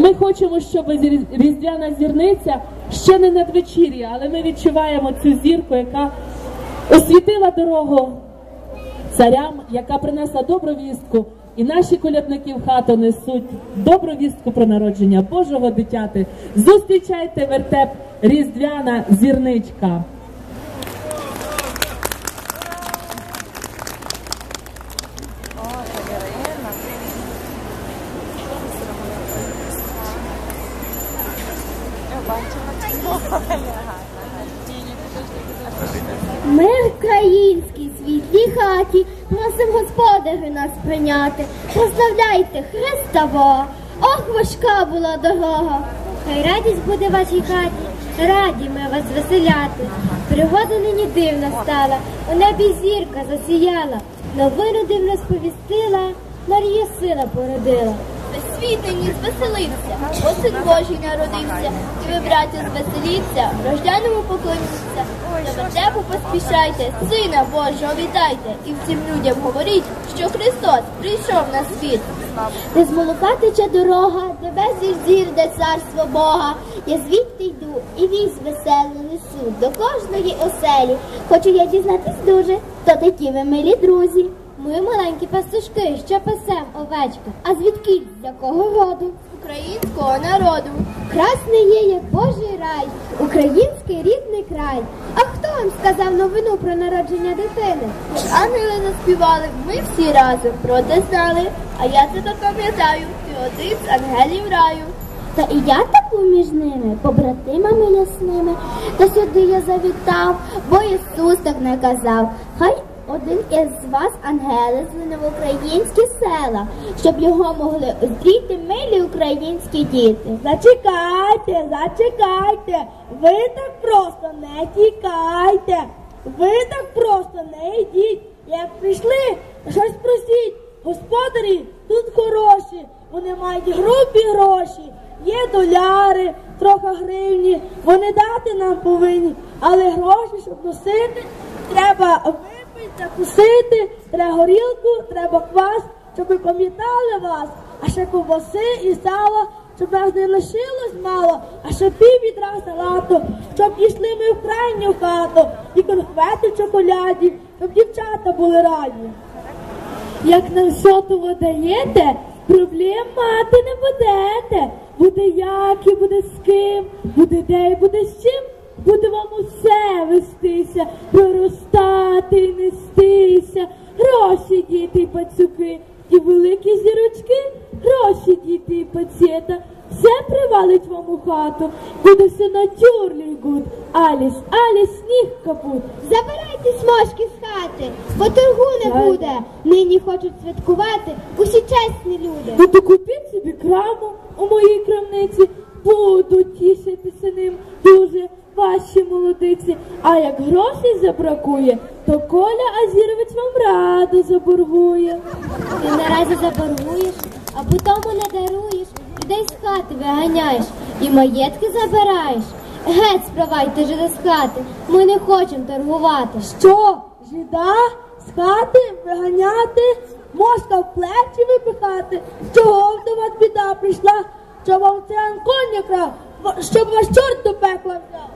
Ми хочемо, щоб різдвяна зірниця ще не надвечір'я, але ми відчуваємо цю зірку, яка освітила дорогу царям, яка принесла добру вістку. І наші колядники в хату несуть добру вістку про народження Божого дитяти. Зустрічайте вертеп Різдвяна зірничка. Ми в українській світлій хаті просим господарю нас прийняти. Прославляйте Христова, ох, важка була дорога. Хай радість буде вашій хаті, раді ми вас веселяти. Пригода нині дивна стала, у небі зірка засіяла, новину дивно сповістила, Марія сина породила. Світині звеселився, бо син Божий народився, і ви, браття, звеселіться, рождяному поклоніться, до вертепу поспішайте, сина Божого вітайте, і всім людям говоріть, що Христос прийшов на світ. Де з тече дорога, де безліч зір, де царство Бога. Я звідти йду і вість веселу несу до кожної оселі. Хочу я дізнатись дуже, хто такі ви милі друзі. Ми маленькі пастушки, що пасем овечка. А звідки з якого роду? Українського народу. Красний є, як Божий рай, український рідний край. А хто вам сказав новину про народження дитини? Ангели заспівали, ми всі разом про те знали, а я це пам'ятаю, ти один з ангелів раю. Та і я так був між ними, побратимами ясними. Та сюди я завітав, бо Ісус так наказав. Хай один із вас ангели злине в українські села, щоб його могли зустріти милі українські діти. Зачекайте, зачекайте, ви так просто не тікайте, ви так просто не йдіть. Як прийшли, щось просіть. Господарі тут хороші, вони мають грубі гроші, є доляри, трохи гривні, вони дати нам повинні, але гроші, щоб носити, треба випити, закусити, треба горілку, треба квас, щоб ви пам'ятали вас, а ще ковбаси і сала, щоб нас не лишилось мало, а ще пів відра салату, щоб пішли ми в крайню хату, і конфети в чоколяді, щоб дівчата були раді. Як нам все того даєте, проблем мати не будете. Буде як і буде з ким, буде де і буде з чим. Буде вам усе вестися, проростати і нестися. Гроші, діти і пацюки, і великі зірочки, гроші, діти і пацієта. Все привалить вам у хату, буде все натюрлій гуд. Аліс, Аліс, сніг капут. Забирайтесь мошки з хати, бо торгу не буде. Нині хочуть святкувати усі чесні люди. Ну то купіть собі краму у моїй крамниці, будуть тішитися ним дуже ваші молодиці. А як грошей забракує, то Коля Азірович вам радо заборгує. Ти наразі заборгуєш, а потому не даруєш, людей з хати виганяєш і маєтки забираєш. Геть спровайте жида з хати, ми не хочемо торгувати. Що, жида з хати виганяти, мозка в плечі випихати? Чого до вас біда прийшла? Що вам це коня крав? Щоб ваш чорт до пекла взяв?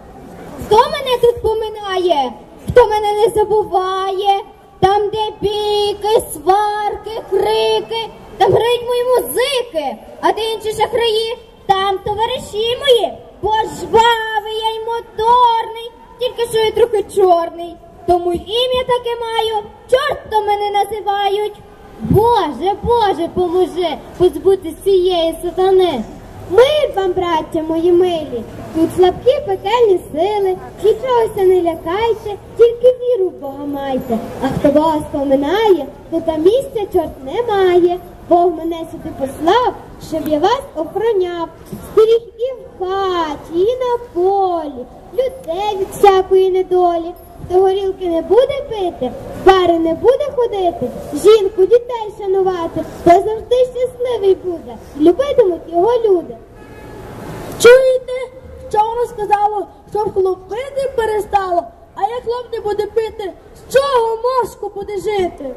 Хто мене тут поминає? Хто мене не забуває? Там, де бійки, сварки, крики, там грають мої музики, а де інші шахраї, там товариші мої, бо жвавий я й моторний, тільки що я трохи чорний. Тому й ім'я таке маю, чортом мене називають. Боже, Боже, поможи позбутись цієї сатани. Мир вам, браття мої милі, тут слабкі пекельні сили, нічогося не лякайте, тільки віру в Бога майте. А хто Бога споминає, то там місця чорт немає. Бог мене сюди послав, щоб я вас охороняв. Стеріг і в хаті, і на полі, людей від всякої недолі. Хто горілки не буде пити, в бари не буде ходити, жінку, дітей шанувати, то завжди щасливий буде. Любитимуть його люди. Чуєте, що воно сказало, щоб хлоп пити перестало, а як хлоп не буде пити, з чого мозку буде жити?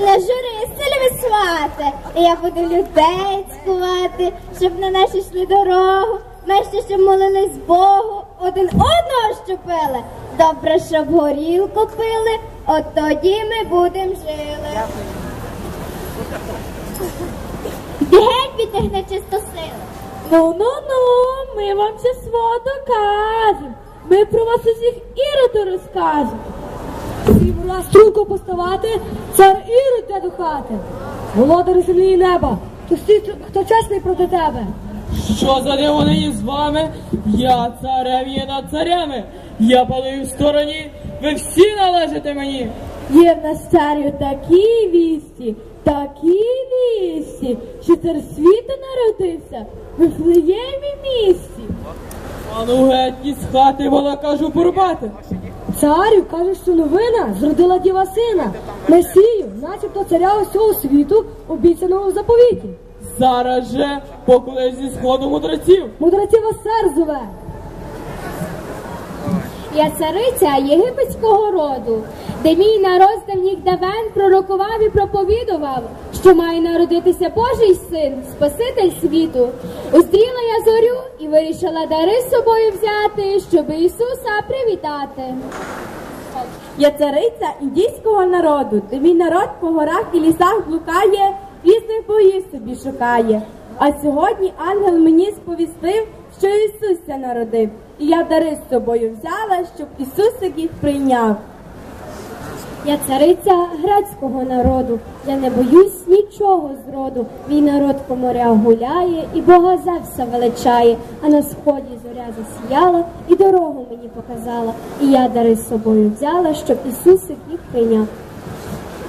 Не журися, любі свати, я буду людей цькувати, щоб на наші йшли дорогу. Ми ще молились Богу, один одного щепили. Добре, щоб горілку пили, от тоді ми будем жили. Геть від них нечистосили. Ну ну ну, ми вам це свято кажемо. Ми про вас усіх іроду розкажемо. Сім раз трунку поставати, цар ірод йде до хати. Володар землі і неба, то всі, хто чесний проти тебе. Що за диво з вами? Я царем є над царями. Я паную в стороні, ви всі належите мені. Є в нас царю такі вісті, такі вісті, що цар світу народився в Вифлеємі місті. Ану геть із хати вона кажу порубати. Царю каже, що новина зродила діва сина, Месію, начебто царя усього світу, обіцяного в заповіті. Зараз же поклич зі сходу мудреців. Мудреці вас сер зове. Я цариця єгипетського роду, де мій народ з давніх давен пророкував і проповідував, що має народитися Божий син, Спаситель світу. Уздріла я зорю і вирішила дари з собою взяти, щоб Ісуса привітати. Я цариця індійського народу, де мій народ по горах і лісах блукає, різних боїв собі шукає. А сьогодні ангел мені сповістив, що Ісуся народив, і я дари з собою взяла, щоб Ісусик їх прийняв. Я цариця грецького народу, я не боюсь нічого зроду. Мій народ по морях гуляє, і Бога Зевса величає, а на сході зоря засіяла і дорогу мені показала. І я дари з собою взяла, щоб Ісусик їх прийняв.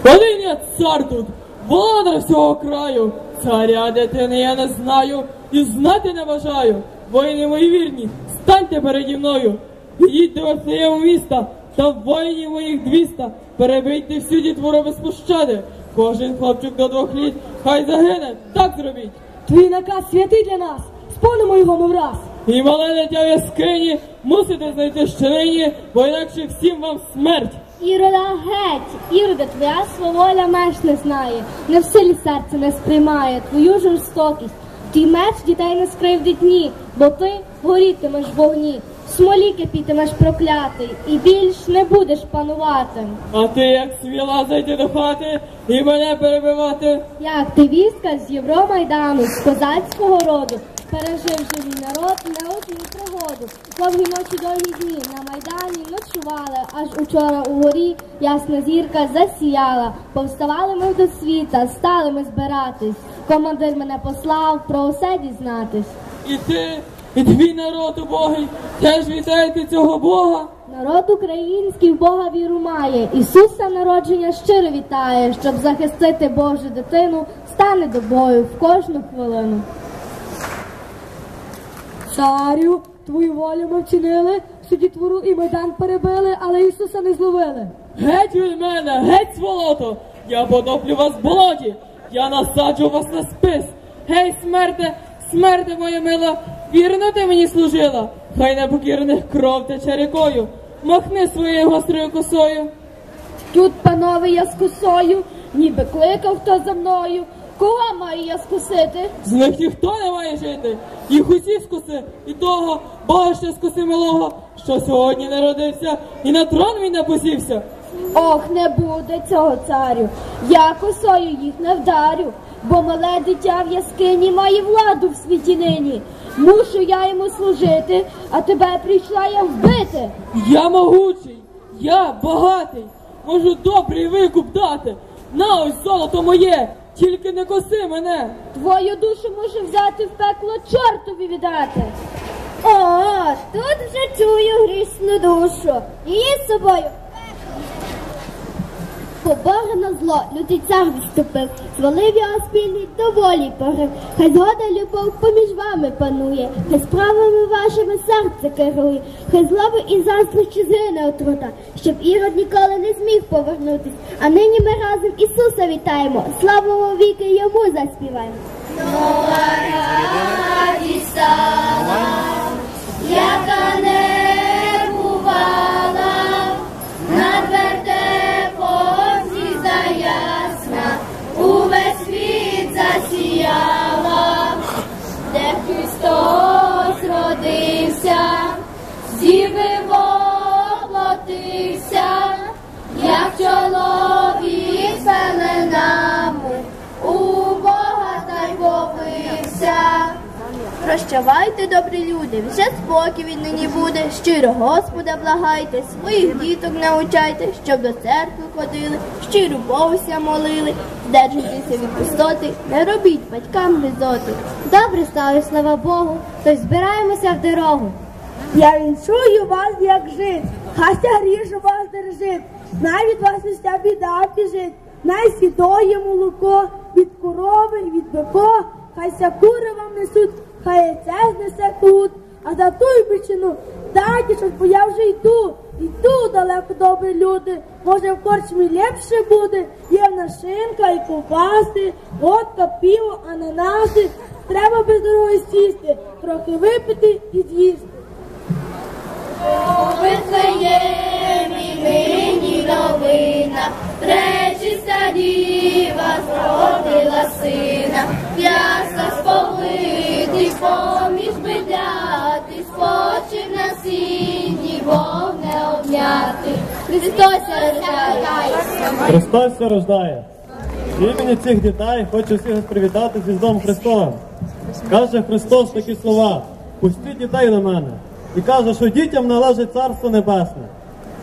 Один я цар тут, володар всього краю. Царя дитини я не знаю і знати не бажаю. Воїни мої вірні, станьте переді мною. Ідіть до Вифлеєму міста, та воїнів моїх двіста. Перебийте всю дітвору без пощади. Кожен хлопчик до двох літ, хай загине, так зробіть. Твій наказ святий для нас, сповнимо його ми враз. І мале дитя в яскині мусите знайти щелині, бо інакше всім вам смерть. Ірода геть, Ірода, твоя сваволя меж не знає, не в силі серце не сприймає твою жорстокість. Твій меч дітей не скривдить ні, бо ти горітимеш в вогні, в смолі кипітимеш проклятий, і більш не будеш панувати. А ти як сміла зайти до хати і мене перебивати? Я активістка з Євромайдану, з козацького роду, пережив живий народ не одну пригоду. Довгі ночі, довгі дні на Майдані ночували, аж учора у горі ясна зірка засіяла. Повставали ми до світа, стали ми збиратись. Командир мене послав про усе дізнатись. І ти, і твій народ убогий, теж вітаєте цього Бога? Народ український в Бога віру має, Ісуса народження щиро вітає, щоб захистити Божу дитину, стане до бою в кожну хвилину. Царю, твою волю ми вчинили, всю дітвору і майдан перебили, але Ісуса не зловили. Геть від мене, геть сволото! Я потоплю вас в болоті, я насаджу вас на спис. Гей, смерте, смерте моя мила, вірно ти мені служила, хай непокірних кров тече рікою, махни своєю гострою косою. Тут, панове, я з косою, ніби кликав хто за мною. Кого маю я скусити? З них ніхто не має жити. Їх усі скуси, і того, Бога ще скуси милого, що сьогодні народився, і на трон він не посівся. Ох, не буде цього царю. Я косою їх не вдарю, бо мале дитя в яскині має владу в світі нині. Мушу я йому служити, а тебе прийшла я вбити. Я могучий, я багатий, можу добрий викуп дати. На ось золото моє, тільки не коси мене. Твою душу можу взяти в пекло чортові віддати. О, тут вже чую грішну душу. Її з собою. По Бога на зло лютий цар відступив, звалив його спільний до волі порив. Хай згода любов поміж вами панує, хай справами вашими серце керує, хай злоби і заздрощі згине отрута, щоб ірод ніколи не зміг повернутись. А нині ми разом Ісуса вітаємо, славу віки йому заспіваємо. яка не Прощавайте, добрі люди, вже спокій віднині буде. Щиро Господа благайте, своїх діток научайте, щоб до церкви ходили, щиру Богуся молили, здержуйтеся від пустоти, не робіть батькам гризоти. Добре стало, слава Богу, тож збираємося в дорогу. Я віншую вас, як жит, хай ся гріш вас держить, най від вас уся біда біжить, най сідоє молоко від корови, від бико, хай ся кури вам несуть, хай яйце знесе кут, а за ту й бичину дайте, щоб бо я вже йду, йду далеко добрі люди, може в корчмі ліпше буде, є в нас шинка і ковбаси, водка, пиво, ананаси, треба без дороги сісти, трохи випити і з'їсти. Вифлеємі нині новина, пречиста діва зродила сина, п'яса сповитий, поміж бедляти, спочив на сіні, Бог не обняти. Христос рождає. Христос все рождає. В імені цих дітей хочу всіх привітати з Різдвом Христовим. Каже Христос такі слова: пустіть дітей до мене. І каже, що дітям належить Царство Небесне.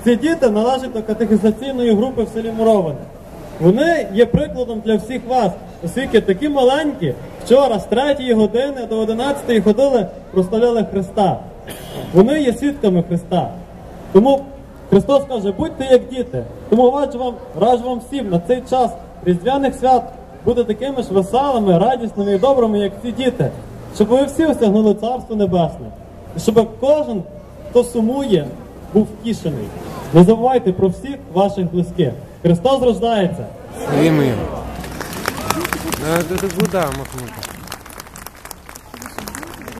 Ці діти належать до катехізаційної групи в селі Муроване. Вони є прикладом для всіх вас, оскільки такі маленькі вчора з 3 години до 11 ходили, прославляли Христа. Вони є свідками Христа. Тому Христос каже, будьте як діти. Тому раджу вам, раджу вам всім на цей час різдвяних свят бути такими ж веселими, радісними і добрими, як ці діти, щоб ви всі осягнули Царство Небесне. І щоб кожен, хто сумує, був втішений. Не забувайте про всіх ваших близьких. Христос рождається. Своїми. это куда махнути?